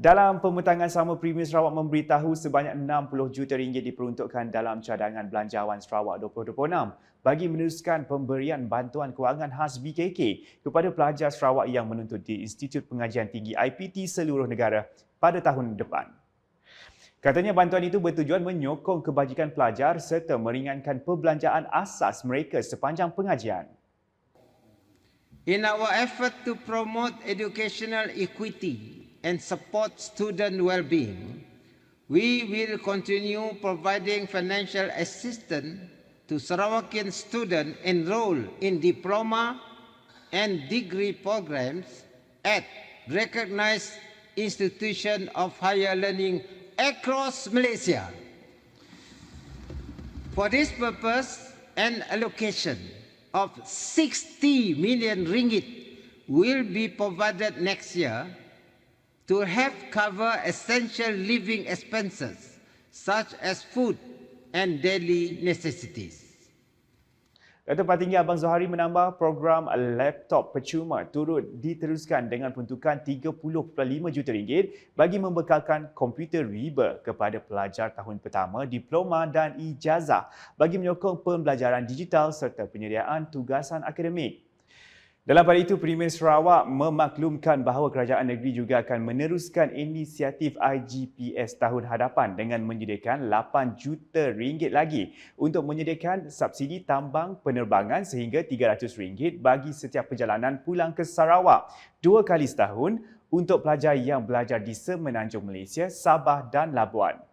Dalam pemetangan sama Premier Sarawak memberitahu sebanyak 60 juta ringgit diperuntukkan dalam cadangan belanjawan Sarawak 2026 bagi meneruskan pemberian bantuan kewangan khas BKK kepada pelajar Sarawak yang menuntut di Institut Pengajian Tinggi IPT seluruh negara pada tahun depan. Katanya bantuan itu bertujuan menyokong kebajikan pelajar serta meringankan perbelanjaan asas mereka sepanjang pengajian. In our effort to promote educational equity and support student well-being, we will continue providing financial assistance to Sarawakian students enrolled in diploma and degree programs at recognized institutions of higher learning across Malaysia. For this purpose, an allocation of 60 million ringgit will be provided next year to help cover essential living expenses such as food and daily necessities. Datuk Patinggi Abang Zohari menambah program laptop percuma turut diteruskan dengan peruntukan 30.5 juta ringgit bagi membekalkan komputer riba kepada pelajar tahun pertama, diploma dan ijazah bagi menyokong pembelajaran digital serta penyediaan tugasan akademik. Dalam pada itu, Premier Sarawak memaklumkan bahawa kerajaan negeri juga akan meneruskan inisiatif IGPS tahun hadapan dengan menyediakan 8 juta ringgit lagi untuk menyediakan subsidi tambang penerbangan sehingga 300 ringgit bagi setiap perjalanan pulang ke Sarawak dua kali setahun untuk pelajar yang belajar di Semenanjung Malaysia, Sabah dan Labuan.